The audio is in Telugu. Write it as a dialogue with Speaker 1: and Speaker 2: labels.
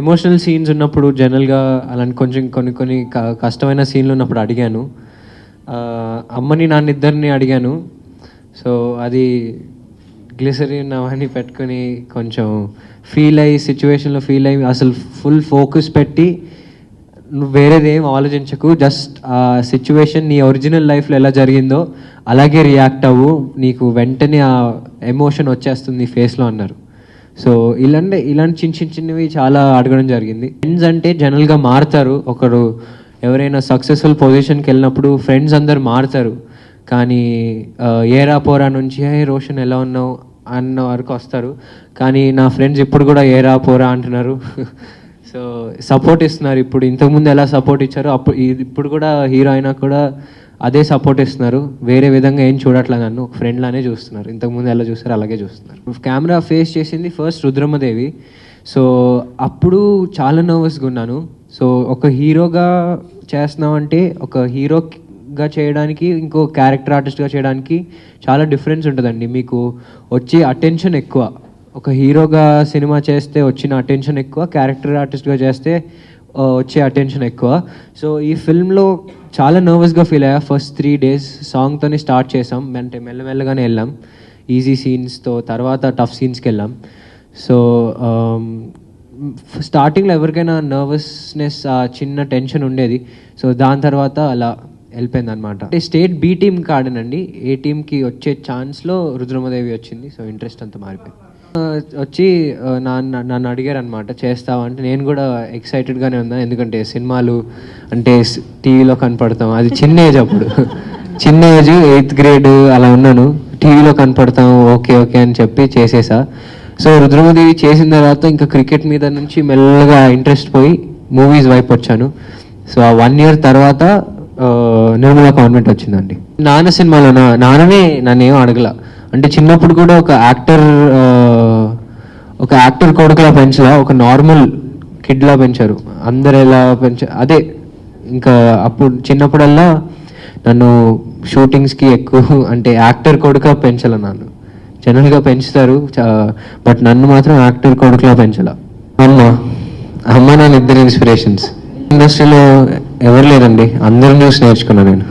Speaker 1: ఎమోషనల్ సీన్స్ ఉన్నప్పుడు జనరల్గా అలాంటి కొంచెం కొన్ని కొన్ని క- కష్టమైన సీన్లు ఉన్నప్పుడు అడిగాను. అమ్మని నాన్నిద్దరిని అడిగాను. సో అది గ్లిసరిన్ అవన్నీ పెట్టుకొని కొంచెం ఫీల్ అయ్యి సిచ్యువేషన్లో ఫీల్ అయ్యి అసలు ఫుల్ ఫోకస్ పెట్టి నువ్వు వేరేది ఏం ఆలోచించకు. జస్ట్ ఆ సిచ్యువేషన్ నీ ఒరిజినల్ లైఫ్లో ఎలా జరిగిందో అలాగే రియాక్ట్ అవ్వు. నీకు వెంటనే ఆ ఎమోషన్ వచ్చేస్తుంది ఫేస్లో అన్నారు. సో ఇలాంటి ఇలాంటి చిన్న చిన్న చిన్నవి చాలా అడగడం జరిగింది. ఫ్రెండ్స్ అంటే జనరల్గా మారుతారు. ఒకరు ఎవరైనా సక్సెస్ఫుల్ పొజిషన్కి వెళ్ళినప్పుడు ఫ్రెండ్స్ అందరు మారుతారు. కానీ ఏరా పోరా నుంచి హే రోషన్ ఎలా ఉన్నావు? అన్న వరకు వస్తారు. కానీ నా ఫ్రెండ్స్ ఇప్పుడు కూడా ఏరా పోరా అంటున్నారు. సో సపోర్ట్ ఇస్తున్నారు. ఇప్పుడు ఇంతకుముందు ఎలా సపోర్ట్ ఇచ్చారో అప్పుడు ఇది- ఇప్పుడు కూడా హీరో అయినా కూడా అదే సపోర్ట్ ఇస్తున్నారు. వేరే విధంగా ఏం చూడట్లేదు నన్ను. ఒక చూస్తున్నారు. ఇంతకుముందు ఎలా చూస్తారు అలాగే చూస్తున్నారు. కెమెరా ఫేస్ చేసింది ఫస్ట్ రుద్రమదేవి. సో అప్పుడు చాలా నర్వస్గా ఉన్నాను. సో ఒక హీరోగా చేస్తున్నామంటే ఒక హీరోగా చేయడానికి ఇంకో క్యారెక్టర్ ఆర్టిస్ట్గా చేయడానికి చాలా డిఫరెన్స్ ఉంటుందండి. మీకు వచ్చే అటెన్షన్ ఎక్కువ. ఒక హీరోగా సినిమా చేస్తే వచ్చిన అటెన్షన్ ఎక్కువ క్యారెక్టర్ ఆర్టిస్ట్గా చేస్తే వచ్చే అటెన్షన్ ఎక్కువ. సో ఈ ఫిల్మ్లో చాలా నర్వస్గా ఫీల్ అయ్యా. ఫస్ట్ త్రీ డేస్ సాంగ్తోనే స్టార్ట్ చేసాం. అంటే మెల్లమెల్లగానే వెళ్ళాం. ఈజీ సీన్స్తో తర్వాత టఫ్ సీన్స్కి వెళ్ళాం సో స్టార్టింగ్లో ఎవరికైనా నర్వస్నెస్ ఆ చిన్న టెన్షన్ ఉండేది. సో దాని తర్వాత అలా వెళ్ళిపోయింది అనమాట అంటే స్టేట్ బి టీమ్ కాడనండి ఏ టీంకి వచ్చే ఛాన్స్లో రుద్రమదేవి వచ్చింది. సో ఇంట్రెస్ట్ అంతా మారిపోయింది. వచ్చి నన్ను నాన్న నన్ను అడిగారు అనమాట చేస్తావంటే. నేను కూడా ఎక్సైటెడ్గానే ఉన్నాను ఎందుకంటే సినిమాలు అంటే టీవీలో కనపడతాం. అది చిన్న ఏజ్ అప్పుడు. చిన్న ఏజ్ ఎయిత్ గ్రేడ్ అలా ఉన్నాను. టీవీలో కనపడతాం ఓకే ఓకే అని చెప్పి చేసేసా. సో రుద్రమదేవి చేసిన తర్వాత ఇంకా క్రికెట్ మీద నుంచి మెల్లగా ఇంట్రెస్ట్ పోయి మూవీస్ వైపు వచ్చాను. సో ఆ వన్ ఇయర్ తర్వాత ఆ, నిర్మలా కాన్వెంట్ వచ్చిందండి. నాన్న సినిమాలో నా నాన్ననే నన్ను ఏం అడగల. అంటే చిన్నప్పుడు కూడా ఒక యాక్టర్ ఒక యాక్టర్ కొడుకులా పెంచలా ఒక నార్మల్ కిడ్లా పెంచారు. అందరు ఎలా పెంచ అదే ఇంకా అప్పుడు చిన్నప్పుడల్లా నన్ను షూటింగ్స్కి ఎక్కువ అంటే యాక్టర్ కొడుకులా పెంచాల నన్ను. జనరల్గా పెంచుతారు బట్ నన్ను మాత్రం యాక్టర్ కొడుకులా పెంచాల. అమ్మ అమ్మ నాన్న ఇద్దరు ఇన్స్పిరేషన్స్. ఇండస్ట్రీలో ఎవరు లేదండి అందరం చూసి నేర్చుకున్నాను నేను.